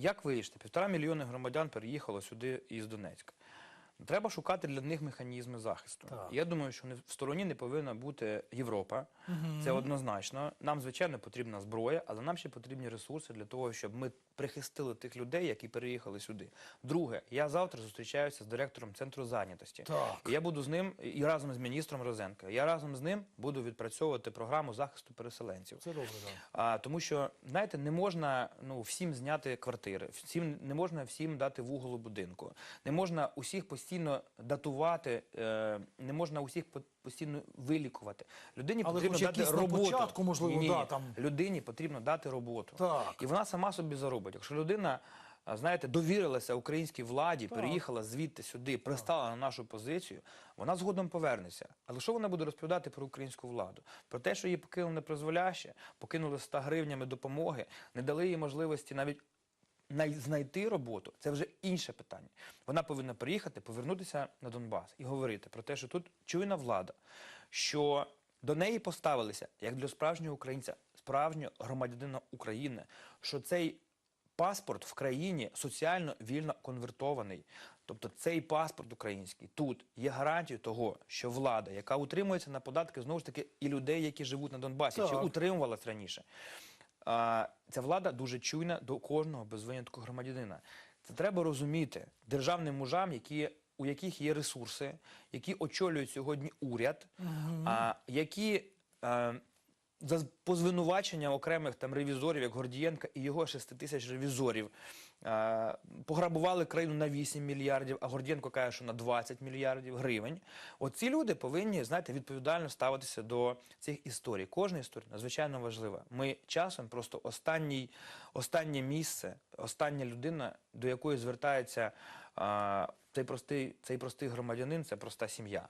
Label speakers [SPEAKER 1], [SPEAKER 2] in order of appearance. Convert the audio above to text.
[SPEAKER 1] як вирішити? Півтора мільйони громадян переїхало сюди із Донецька. Треба шукати для них механізми захисту.
[SPEAKER 2] Так.
[SPEAKER 1] Я думаю, що в стороні не повинна бути Європа. Це однозначно. Нам, звичайно, потрібна зброя, але нам ще потрібні ресурси для того, щоб ми прихистили тих людей, які переїхали сюди. Друге, я завтра зустрічаюся з директором центру зайнятості.
[SPEAKER 2] Так.
[SPEAKER 1] І я буду з ним і разом з міністром Розенко. Я разом з ним буду відпрацьовувати програму захисту переселенців.
[SPEAKER 2] Це добре, так.
[SPEAKER 1] А, тому що, знаєте, не можна ну, всім зняти квартири, всім, не можна всім дати вугол у будинку, не можна усіх постійно датувати, е, не можна усіх по- постійно вилікувати. Людині
[SPEAKER 2] Але
[SPEAKER 1] потрібно
[SPEAKER 2] хоч
[SPEAKER 1] дати
[SPEAKER 2] якісь на
[SPEAKER 1] роботу.
[SPEAKER 2] початку, можливо,
[SPEAKER 1] Ні,
[SPEAKER 2] да, там.
[SPEAKER 1] Людині потрібно дати роботу.
[SPEAKER 2] Так.
[SPEAKER 1] І вона сама собі заробить. Якщо людина, а, знаєте, довірилася українській владі, переїхала звідти сюди, пристала на нашу позицію, вона згодом повернеться. Але що вона буде розповідати про українську владу? Про те, що її покинули на призволяще, покинули 100 гривнями допомоги, не дали їй можливості навіть знайти роботу, це вже інше питання. Вона повинна приїхати, повернутися на Донбас і говорити про те, що тут чуйна влада, що до неї поставилися як для справжнього українця, справжнього громадянина України, що цей паспорт в країні соціально вільно конвертований. Тобто цей паспорт український тут є гарантією того, що влада, яка утримується на податки знову ж таки і людей, які живуть на Донбасі, чи утримувалась раніше. Ця влада дуже чуйна до кожного без винятку громадянина. Це треба розуміти державним мужам, які, у яких є ресурси, які очолюють сьогодні уряд, а, які а, за по звинуваченням окремих там ревізорів, як Гордієнка і його 6 тисяч ревізорів, а, пограбували країну на 8 мільярдів, а Гордієнко каже, що на 20 мільярдів гривень. Оці люди повинні, знаєте, відповідально ставитися до цих історій. Кожна історія надзвичайно важлива. Ми часом просто останній, останнє місце, остання людина, до якої звертається а, цей простий, цей простий громадянин, це проста сім'я.